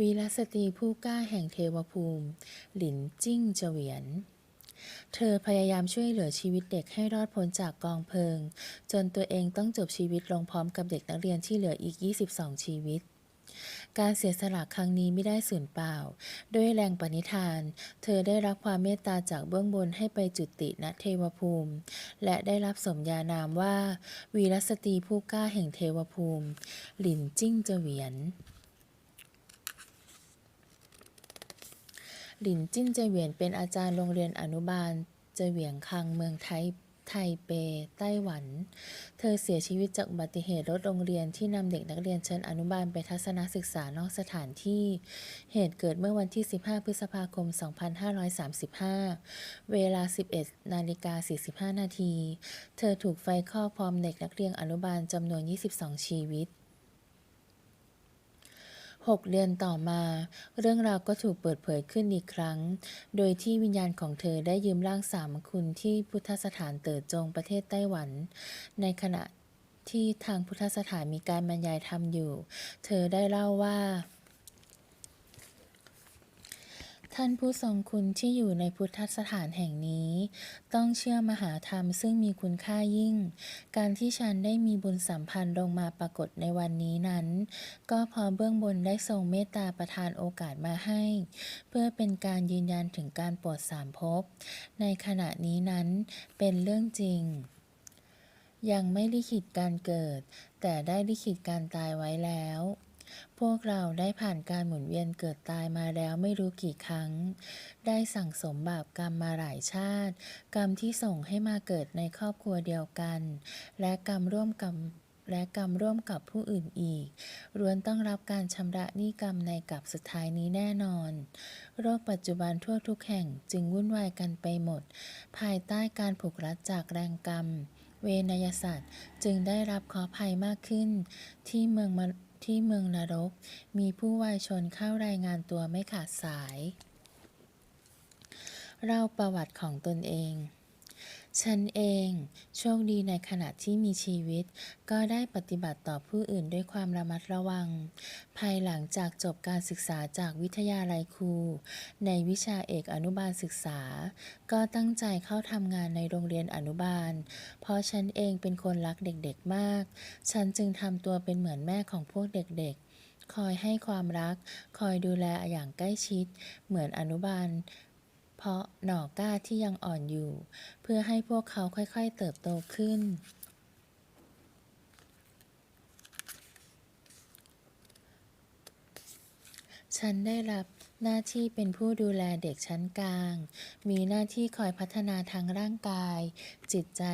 วีรสตรีผู้กล้าแห่งเทวภูมิ หลินจิ้งเจวียน เธอพยายามช่วยเหลือชีวิตเด็กให้รอดพ้นจากกองเพลิง จนตัวเองต้องจบชีวิตลงพร้อมกับเด็กนักเรียนที่เหลืออีก 22 ชีวิต การเสียสละครั้งนี้ไม่ได้สูญเปล่า ด้วยแรงปณิธาน เธอได้รับความเมตตาจากเบื้องบนให้ไปจุติณเทวภูมิ และได้รับสมญานามว่า วีรสตรีผู้กล้าแห่งเทวภูมิ หลินจิ้งเจวียน หลินจิ้นเจเหวียนเป็นอาจารย์โรงเรียนอนุบาล เจเหวียงคังเมืองไทไทเป ไต้หวัน เธอเสียชีวิตจากอุบัติเหตุรถโรงเรียนที่นำเด็กนักเรียนชั้นอนุบาลไปทัศนศึกษานอกสถานที่ เหตุเกิดเมื่อวันที่ 15 พฤษภาคม 2535 เวลา 11 นาฬิกา 45 นาที เธอถูกไฟคลอกพร้อมเด็กนักเรียนอนุบาลจำนวน 22 ชีวิต หกเดือนต่อมา เรื่องราวก็ถูกเปิดเผยขึ้นอีกครั้ง โดยที่วิญญาณของเธอได้ยืมร่างสามคุณที่พุทธสถานเติดจงประเทศไต้หวัน ในขณะที่ทางพุทธสถานมีการบรรยายธรรมอยู่ เธอได้เล่าว่า ท่านผู้ทรงคุณที่อยู่ในพุทธสถานแห่งนี้ ต้องเชื่อมหาธรรมซึ่งมีคุณค่ายิ่ง การที่ฉันได้มีบุญสัมพันธ์ลงมาปรากฏในวันนี้นั้น ก็เพอเบื้องบนได้ทรงเมตตาประทานโอกาสมาให้ เพื่อเป็นการยืนยันถึงการโปรดสามภพในขณะนี้นั้นเป็นเรื่องจริง ยังไม่ลิขิตการเกิด แต่ได้ลิขิตการตายไว้แล้ว พวกเราได้ผ่านการหมุนเวียนเกิดตายมาแล้วไม่รู้กี่ครั้ง ได้สั่งสมบาปกรรมมาหลายชาติ กรรมที่ส่งให้มาเกิดในครอบครัวเดียวกัน และกรรมร่วมกับและกรรมร่วมกับผู้อื่นอีกล้วนต้องรับการชำระหนี้กรรมในกับสุดท้ายนี้แน่นอน โรคปัจจุบันทั่วทุกแห่งจึงวุ่นวายกันไปหมด ภายใต้การผูกรัดจากแรงกรรม เวนยศาสตว์จึงได้รับขอภัยมากขึ้น ที่เมืองม ที่เมืองนรก มีผู้วายชนเข้ารายงานตัวไม่ขาดสาย เราประวัติของตนเอง ฉันเอง โชคดีในขณะที่มีชีวิต ก็ได้ปฏิบัติต่อผู้อื่นด้วยความระมัดระวัง ภายหลังจากจบการศึกษาจากวิทยาลัยครู ในวิชาเอกอนุบาลศึกษา ก็ตั้งใจเข้าทำงานในโรงเรียนอนุบาล เพราะฉันเองเป็นคนรักเด็กๆมาก ฉันจึงทำตัวเป็นเหมือนแม่ของพวกเด็กๆ คอยให้ความรัก คอยดูแลอย่างใกล้ชิด เหมือนอนุบาล เพราะหน่อกล้าที่ยังอ่อนอยู่ เพื่อให้พวกเขาค่อยๆเติบโตขึ้น ฉันได้รับหน้าที่เป็นผู้ดูแลเด็กชั้นกลาง มีหน้าที่คอยพัฒนาทางร่างกาย จิตใจ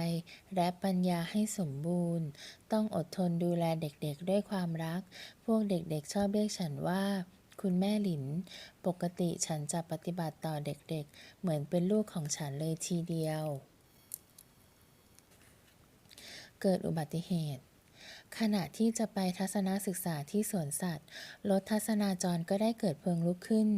และปัญญาให้สมบูรณ์ ต้องอดทนดูแลเด็กๆด้วยความรัก พวกเด็กๆชอบเรียกฉันว่า คุณแม่หลิน ปกติฉันจะปฏิบัติต่อเด็กๆ เหมือนเป็นลูกของฉันเลยทีเดียว เกิดอุบัติเหตุ ขณะที่จะไปทัศนศึกษาที่สวนสัตว์ รถทัศนาจรก็ได้เกิดเพลิงลุกขึ้น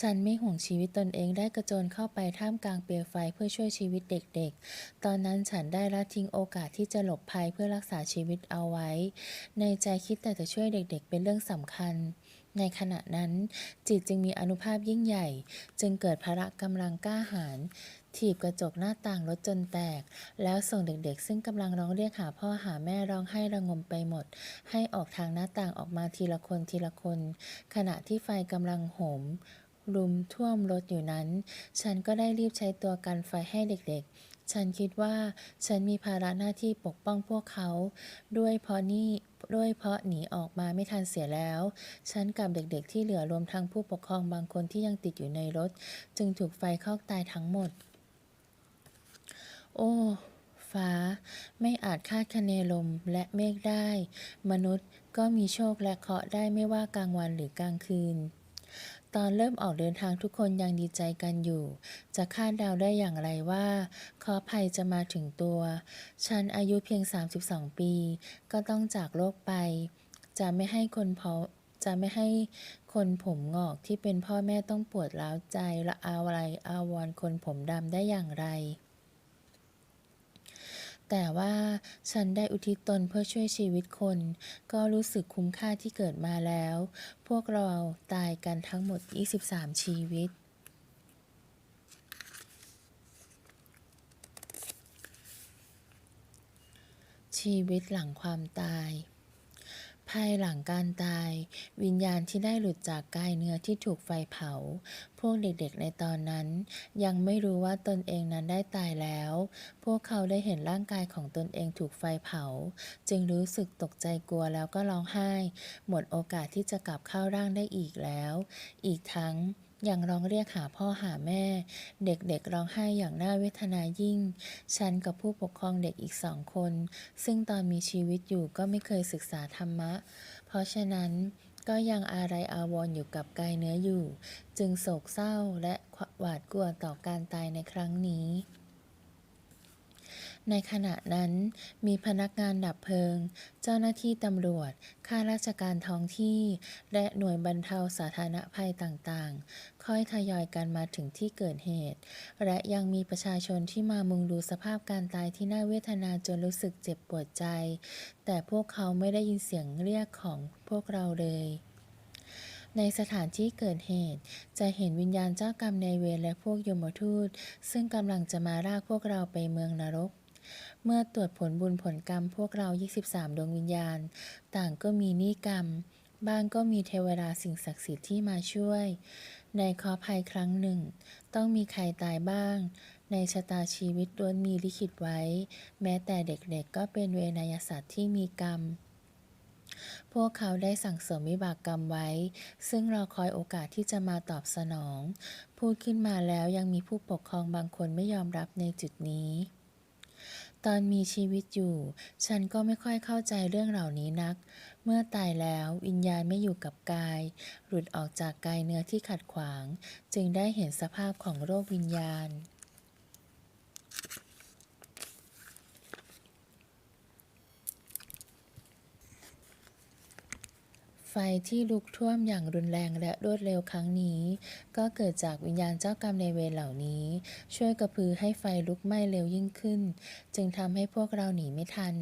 ฉันไม่ห่วงชีวิตตนเองได้กระโจนเข้าไปท่ามกลางเปลวไฟเพื่อช่วยชีวิตเด็กๆ ตอนนั้นฉันได้ละทิ้งโอกาสที่จะหลบภัยเพื่อรักษาชีวิตเอาไว้ ในใจคิดแต่จะช่วยเด็กๆ เป็นเรื่องสำคัญ ในขณะนั้นจิตจึงมีอนุภาพยิ่งใหญ่ จึงเกิดพละกำลังกล้าหาญถีบกระจกหน้าต่างรถจนแตก แล้วส่งเด็กๆ ซึ่งกำลังร้องเรียกหาพ่อหาแม่ร้องไห้ระงมไปหมด ให้ออกทางหน้าต่างออกมาทีละคนทีละคน ขณะที่ไฟกำลังโหม รุมท่วมรถอยู่นั้น ฉันก็ได้รีบใช้ตัวกันไฟให้เด็กๆ ฉันคิดว่าฉันมีภาระหน้าที่ปกป้องพวกเขา ด้วยเพราะนี่ด้วยเพราะหนีออกมาไม่ทันเสียแล้ว ฉันกับเด็กๆที่เหลือรวมทั้งผู้ปกครองบางคนที่ยังติดอยู่ในรถ จึงถูกไฟคลอกตายทั้งหมด โอ้ฟ้า ไม่อาจคาดคะเนลมและเมฆได้ มนุษย์ก็มีโชคและเคราะห์ได้ไม่ว่ากลางวันหรือกลางคืน ตอนเริ่มออกเดินทางทุกคนยังดีใจกันอยู่ จะคาดเดาได้อย่างไรว่าเคราะห์ภัยจะมาถึงตัว ฉันอายุเพียง 32 ปี ก็ต้องจากโลกไป จะไม่ให้คนพอจะไม่ให้คนผมงอกที่เป็นพ่อแม่ต้องปวดร้าวใจและอาอะไรอาวรคนผมดำได้อย่างไร แต่ว่าฉันได้อุทิศตนเพื่อช่วยชีวิตคน ก็รู้สึกคุ้มค่าที่เกิดมาแล้ว พวกเราตายกันทั้งหมด 23 ชีวิตชีวิตหลังความตาย ภายหลังการตาย วิญญาณที่ได้หลุดจากกายเนื้อที่ถูกไฟเผา พวกเด็กๆในตอนนั้น ยังไม่รู้ว่าตนเองนั้นได้ตายแล้ว พวกเขาได้เห็นร่างกายของตนเองถูกไฟเผา จึงรู้สึกตกใจกลัวแล้วก็ร้องไห้ หมดโอกาสที่จะกลับเข้าร่างได้อีกแล้ว อีกทั้ง อย่างร้องเรียกหาพ่อหาแม่ เด็กๆร้องไห้อย่างน่าเวทนายิ่ง ฉันกับผู้ปกครองเด็กอีกสองคน ซึ่งตอนมีชีวิตอยู่ก็ไม่เคยศึกษาธรรมะ เพราะฉะนั้นก็ยังอะไรอาวรออยู่กับกายเนื้ออยู่ จึงโศกเศร้าและหวาดกลัวต่อการตายในครั้งนี้ ในขณะนั้นมีพนักงานดับเพลิง เจ้าหน้าที่ตำรวจ ข้าราชการท้องที่ และหน่วยบรรเทาสาธารณภัยต่างๆ ค่อยทยอยกันมาถึงที่เกิดเหตุ และยังมีประชาชนที่มามุงดูสภาพการตายที่น่าเวทนาจนรู้สึกเจ็บปวดใจ แต่พวกเขาไม่ได้ยินเสียงเรียกของพวกเราเลยในสถานที่เกิดเหตุ จะเห็นวิญญาณเจ้ากรรมในายเวรและพวกยมทูต ซึ่งกำลังจะมาลากพวกเราไปเมืองนรก เมื่อตรวจผลบุญผลกรรมพวกเรา 23 ดวงวิญญาณ ต่างก็มีนิกรรม บ้างก็มีเทวดาสิ่งศักดิ์สิทธิ์ที่มาช่วย ในเคราะห์ภัยครั้งหนึ่ง ต้องมีใครตายบ้าง ในชะตาชีวิตล้วนมีลิขิตไว้ แม้แต่เด็กๆก็เป็นเวนยศาสตว์ที่มีกรรมพวกเขาได้สั่งเสริมวิบากกรรมไว้ ซึ่งรอคอยโอกาสที่จะมาตอบสนอง พูดขึ้นมาแล้วยังมีผู้ปกครองบางคนไม่ยอมรับในจุดนี้ ตอนมีชีวิตอยู่ ฉันก็ไม่ค่อยเข้าใจเรื่องเหล่านี้นัก เมื่อตายแล้ววิญญาณไม่อยู่กับกาย หลุดออกจากกายเนื้อที่ขัดขวาง จึงได้เห็นสภาพของโรควิญญาณ ไฟที่ลุกท่วมอย่างรุนแรงและรวดเร็วครั้งนี้ ก็เกิดจากวิญญาณเจ้ากรรมในเวรเหล่านี้ ช่วยกระพือให้ไฟลุกไหม้เร็วยิ่งขึ้น จึงทำให้พวกเราหนีไม่ทัน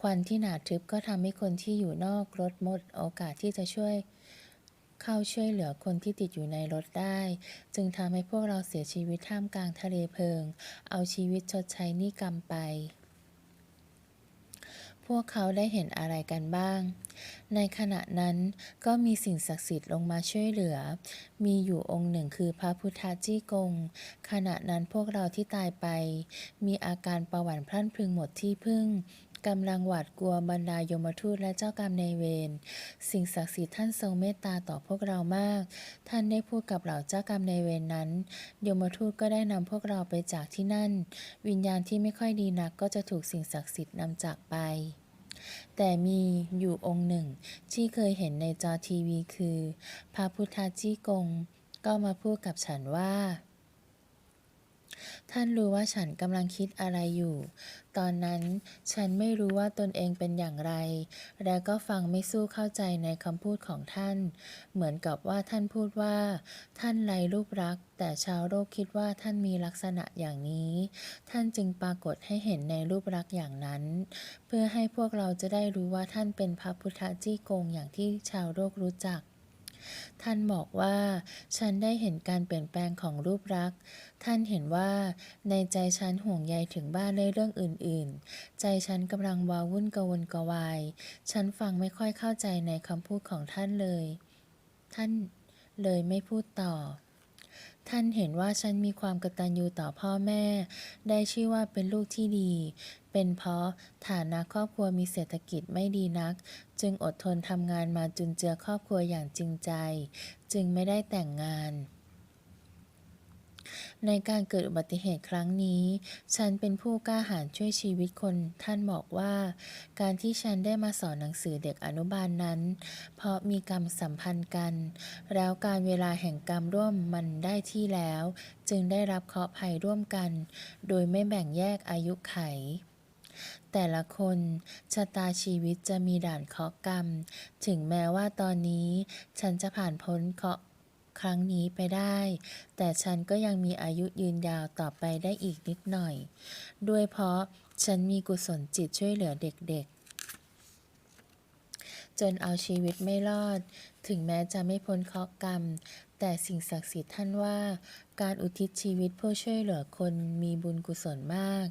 ควันที่หนาทึบก็ทำให้คนที่อยู่นอกรถหมดโอกาสที่จะช่วยเข้าช่วยเหลือคนที่ติดอยู่ในรถได้ จึงทำให้พวกเราเสียชีวิตท่ามกลางทะเลเพลิง เอาชีวิตชดใช้หนี้กรรมไป วกเขาได้เห็นอะไรกันบ้าง ในขณะนั้นก็มีสิ่งศักดิ์สิทธิ์ลงมาช่วยเหลือ มีอยู่องค์หนึ่งคือพระพุทธจี้กง ขณะนั้นพวกเราที่ตายไป มีอาการประหวั่นพลั่นพรึงหมดที่พึ่งกำลังหวาดกลัวบรรดายมทูตและเจ้ากรรมในายเวร สิ่งศักดิ์สิทธิ์ท่านทรงเมตตาต่อพวกเรามาก ท่านได้พูดกับเหล่าเจ้ากรรมในายเวรนั้น ยมทูตก็ได้นำพวกเราไปจากที่นั่น วิญญาณที่ไม่ค่อยดีนักก็จะถูกสิ่งศักดิ์สิทธิ์นำจากไป แต่มีอยู่องค์หนึ่ง ที่เคยเห็นในจอทีวีคือ พระพุทธจี้กง ก็มาพูดกับฉันว่า ท่านรู้ว่าฉันกำลังคิดอะไรอยู่ ตอนนั้นฉันไม่รู้ว่าตนเองเป็นอย่างไร และก็ฟังไม่สู้เข้าใจในคำพูดของท่าน เหมือนกับว่าท่านพูดว่า ท่านไรรูปรัก แต่ชาวโลกคิดว่าท่านมีลักษณะอย่างนี้ ท่านจึงปรากฏให้เห็นในรูปลักอย่างนั้น เพื่อให้พวกเราจะได้รู้ว่าท่านเป็นพระพุทธจี้กงอย่างที่ชาวโลกรู้จัก ท่านบอกว่า ฉันได้เห็นการเปลี่ยนแปลงของรูปลักษณ์ท่านเห็นว่า ในใจฉันห่วงใยถึงบ้านในเรื่องอื่น ๆ ใจฉันกำลังวาวุ่นกวนกวาย ฉันฟังไม่ค่อยเข้าใจในคำพูดของท่านเลย ท่านเลยไม่พูดต่อ ท่านเห็นว่าฉันมีความกตัญญูต่อพ่อแม่ ได้ชื่อว่าเป็นลูกที่ดี เป็นเพราะฐานะครอบครัวมีเศรษฐกิจไม่ดีนัก จึงอดทนทำงานมาจุนเจือครอบครัวอย่างจริงใจ จึงไม่ได้แต่งงาน ในการเกิดอุบัติเหตุครั้งนี้ ฉันเป็นผู้กล้าหาญช่วยชีวิตคน ท่านบอกว่า การที่ฉันได้มาสอนหนังสือเด็กอนุบาลนนั้น เพราะมีกรรมสัมพันธ์กัน แล้วการเวลาแห่งกรรมร่วมมันได้ที่แล้ว จึงได้รับเคราะห์ภัยร่วมกัน โดยไม่แบ่งแยกอายุไขแต่ละคนชะตาชีวิตจะมีด่านเคราะห์กรรม ถึงแม้ว่าตอนนี้ฉันจะผ่านพ้นเคราะห์ ครั้งนี้ไปได้ แต่ฉันก็ยังมีอายุยืนยาวต่อไปได้อีกนิดหน่อย ด้วยเพราะฉันมีกุศลจิตช่วยเหลือเด็กๆ จนเอาชีวิตไม่รอด ถึงแม้จะไม่พ้นเคราะห์กรรม แต่สิ่งศักดิ์สิทธิ์ท่านว่า การอุทิศชีวิตเพื่อช่วยเหลือคนมีบุญกุศลมาก